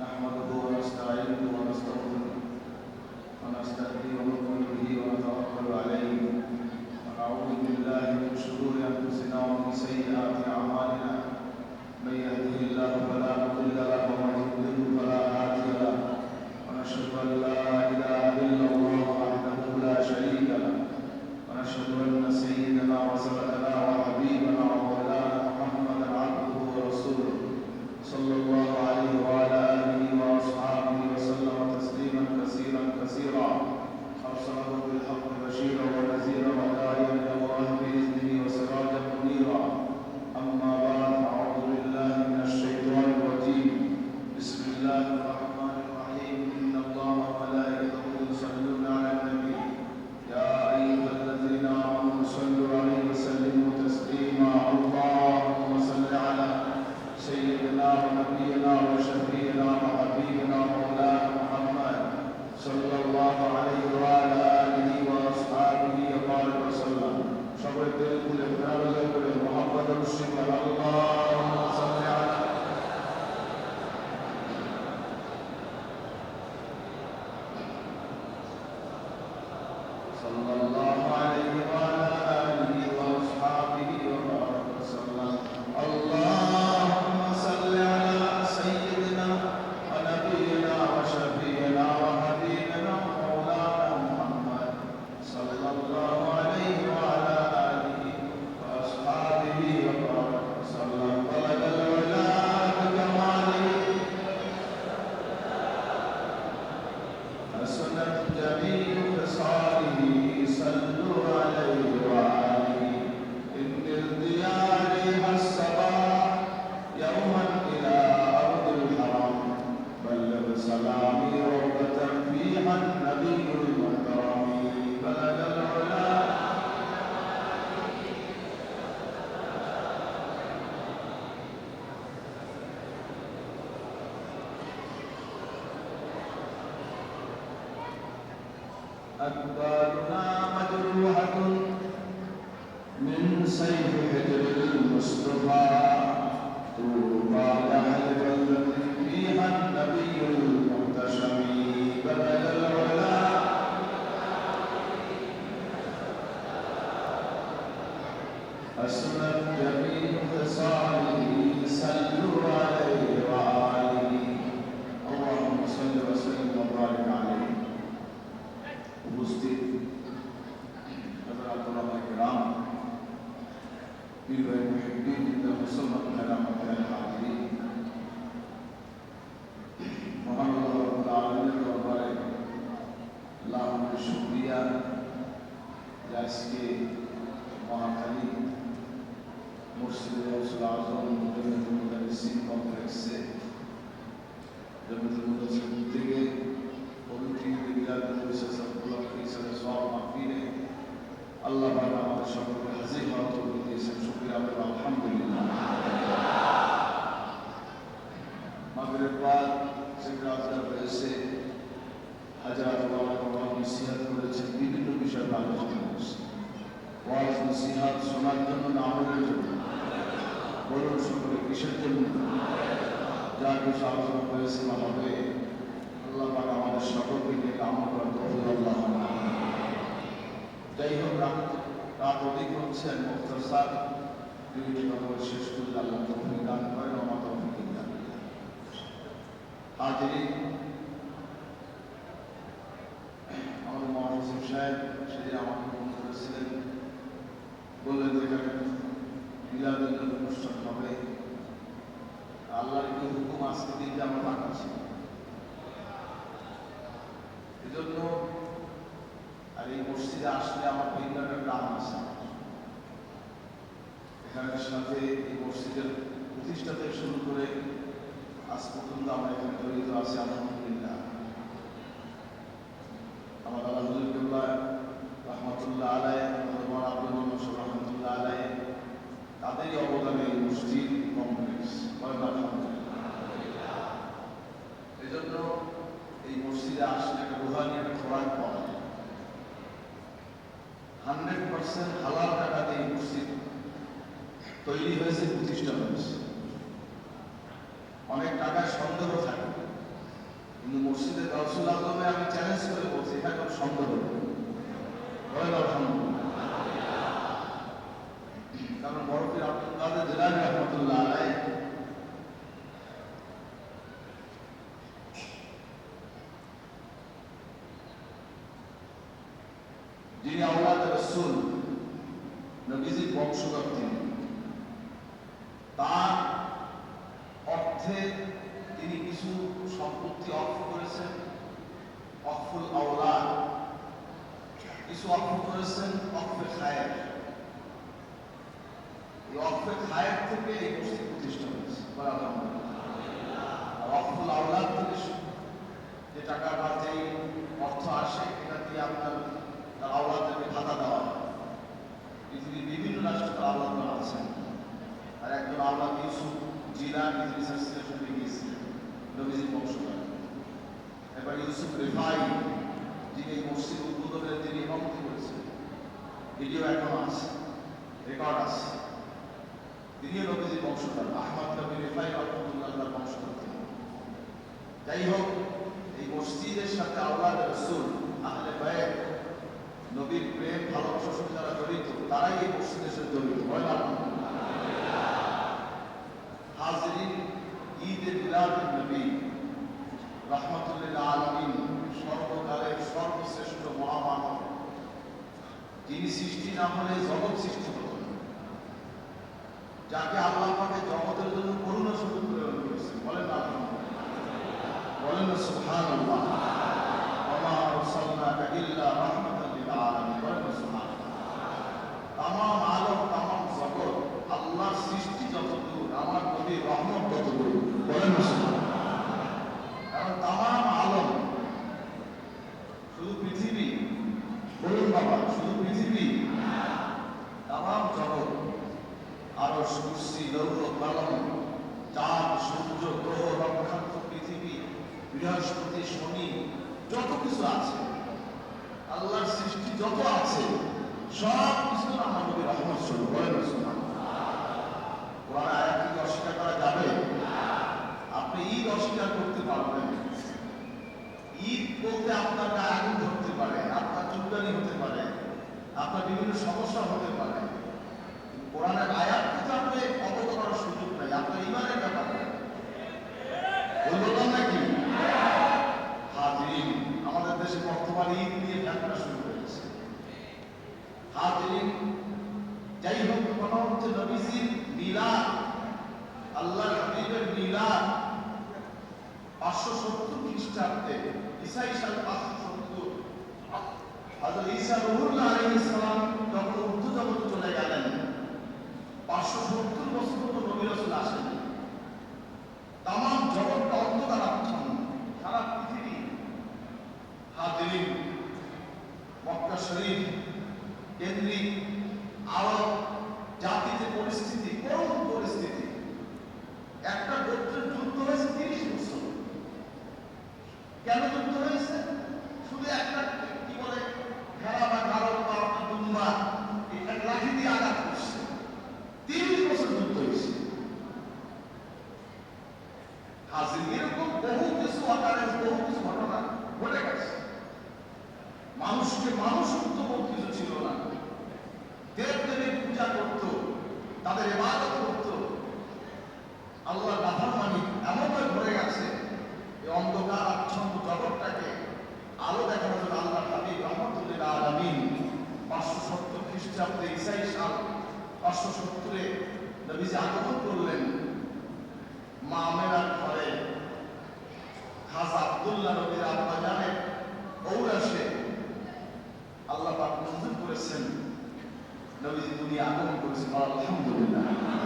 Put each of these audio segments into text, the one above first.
نحمده ونستعينه ونستغفره ونتوكل عليه. ونعوذ بالله من شرور أنفسنا ومن سيئات أعمالنا. من يهده الله فلا مضل له ومن فلا له. ونشهد أن لا إله إلا الله وحده لا شريك له. ونشهد أن سيدنا وحبيبنا محمدا عبده ورسوله. صلى الله صلى الله أكبادنا مجروحة من سيف حجر المصطفى. طوبى لأهل بلدة فيها النبي المحتشم بلغ العلا حسنت جميع خصاله صلوا উপস্থিত হযরত উলামা কিরাম পীর ভাই মুহিদ্দিন জিন্দা মুসলমান ভাইরা মাদ্রাসা হাজিরিন মহান আল্লাহ রাব্বুল আলামিনের দরবারে লাখো শুকরিয়া যে আজকে মহাখালী মসজিদে রসুল আজম জমিয়তুল মুদারিসিন কমপ্লেক্সে জমিয়তুল মুদারিসিন হুকুম আজকে দিনটা আমরা পাঠাচ্ছি এজন্য আর এই মসজিদে আসলে আমার ভিন্ন একটা প্রাণ আছে। এখানের সাথে এই মসজিদের প্রতিষ্ঠা থেকে শুরু করে আজ পর্যন্ত আমরা এখানে জড়িত আছি সুযোগ তিনি তার অর্থে তিনি কিছু সম্পত্তি অর্থ করেছেন। অফুল আওলাদ। কিছু অর্থ করেছেন অফে খায়ের। এই অফে খায়ের থেকে এই মসজিদ প্রতিষ্ঠা হয়েছে। অফুল আওলাদ থেকে যে টাকা বা যেই অর্থ আসে, এটা দিয়ে আপনার আওলাদের ভাতা দেওয়া হয়। পৃথিবীর বিভিন্ন রাষ্ট্র তার করা আছেন আর একজন আল্লাহ ইউসুফ জিলা রিসার্চ স্টেশনে গিয়েছিলেন। নবীজির বংশধর। এবার ইউসুফ রেফাই, যিনি মসজিদ উদ্বোধনের তিনি ইমামতি করেছেন, ভিডিও এখনও আছে রেকর্ড আছে। তিনিও নবীজির বংশধর। আহমদ নবী রেফাই রহমতুল্লাহ বংশধর যাই হোক তিনি সৃষ্টি না হলে জগৎ সৃষ্টি আছে। সব কিছু আমাদের রহমত শুরু করেন কি অস্বীকার করা যাবে? আপনি ঈদ অস্বীকার করতে পারবেন। ঈদ বলতে আপনার গায়ে আগুন ধরতে পারে, আপনার চুলকানি হতে পারে, আপনার বিভিন্ন সমস্যা হতে পারে। কোরআনের আয়াত আপনি অবগত করার সুযোগ নাই, আপনার ইমানের ব্যাপার নবীজি আগমন করলেন। মামেরার ঘরে। খাস আব্দুল্লাহ নবীর আব্বা জানে ঔরাসে আল্লাহ পাক মঞ্জুর করেছেন। নবীজি দুনিয়া আগমন করেছেন, আলহামদুলিল্লাহ।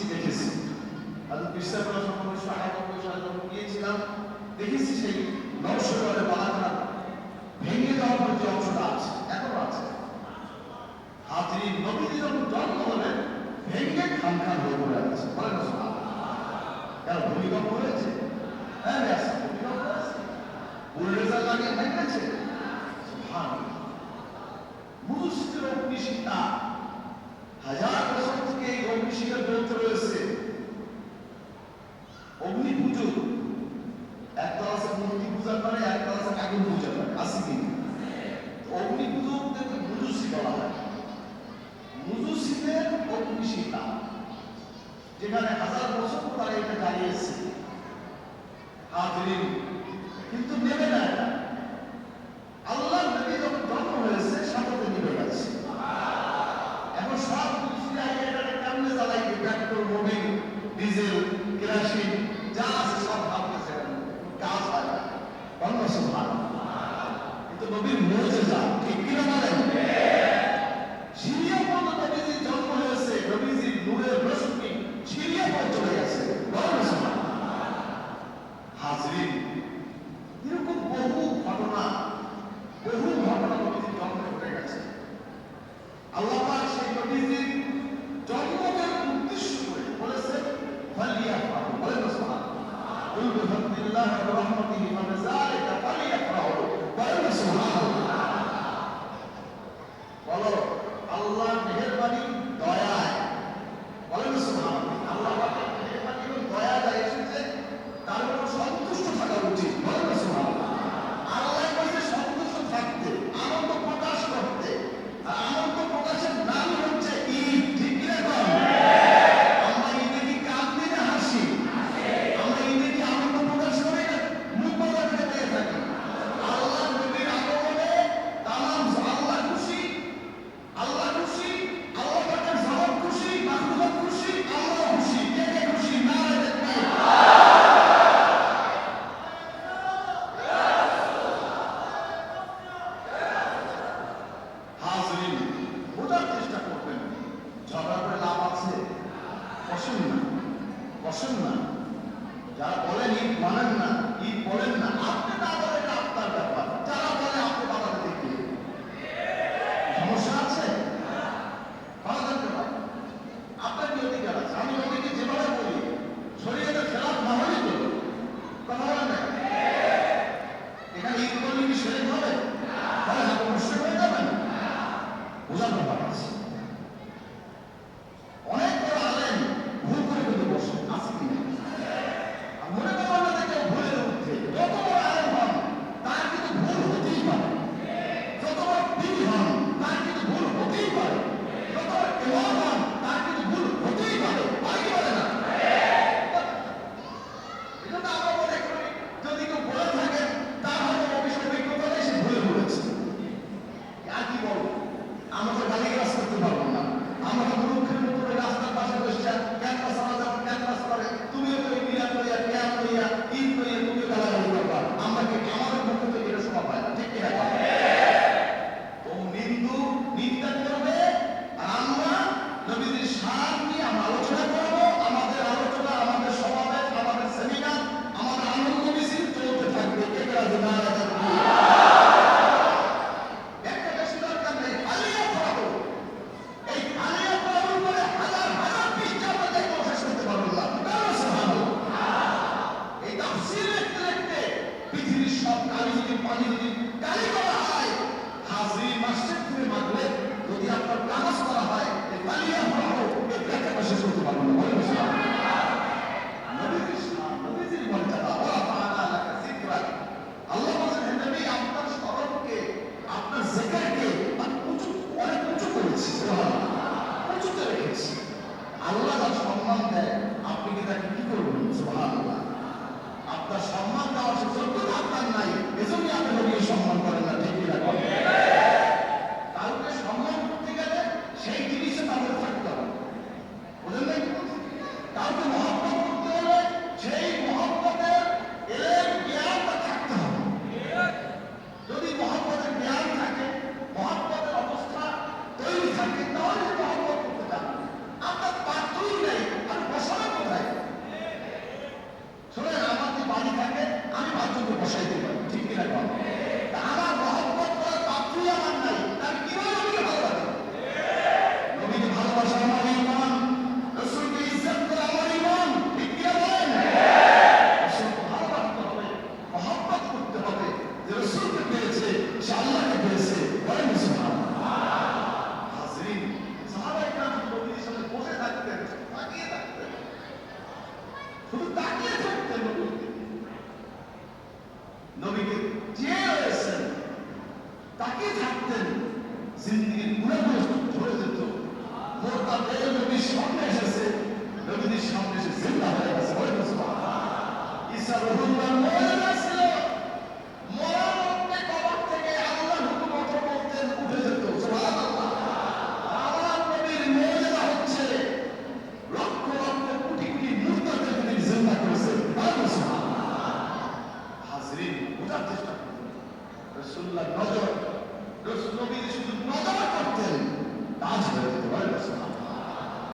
গিয়েছি দেখেছি। আমি বিশ্বাসগুলো যখন উনিশশো আটানব্বই সালে গিয়েছিলাম, দেখেছি সেই নবসরবাদের বালাখানা ভেঙে যাওয়ার যে অংশটা আছে, এখনও আছে। হাজরি নবীজি যখন জন্ম হলেন, ভেঙে খান খান হয়ে পড়ে আছে। বলেন কেন, ভূমিকম্প হয়েছে? হ্যাঁ, হ্যাঁ ভূমিকম্প আছে বুলডোজার লাগিয়ে ভেঙেছে? ভালো মুসলিম অগ্নিশিতা হাজার বছর অগ্নিশিখার গ্রন্থ রয়েছে। অগ্নি পুজো। একটা আছে মূর্তি পূজা করে একটা আছে কি? অগ্নি পুজো মুজুসি বলা হয়। মুজুসিদের যেখানে হাজার বছর পরে এটা দাঁড়িয়েছে সিরিয়া পর্যন্ত নবীজির জন্ম হয়েছে নবীজির নূরের রসুল আপনার সম্মান দেওয়ার যোগ্যতা আপনার নাই। এজন্য আপনি সম্মান করেন না ঠিক না? প্রতিদিন সামনে এসেছে নবীদের সামনে এসে চিন্তা হয়ে গেছে বলেছে ঈশা রহুল্লাহ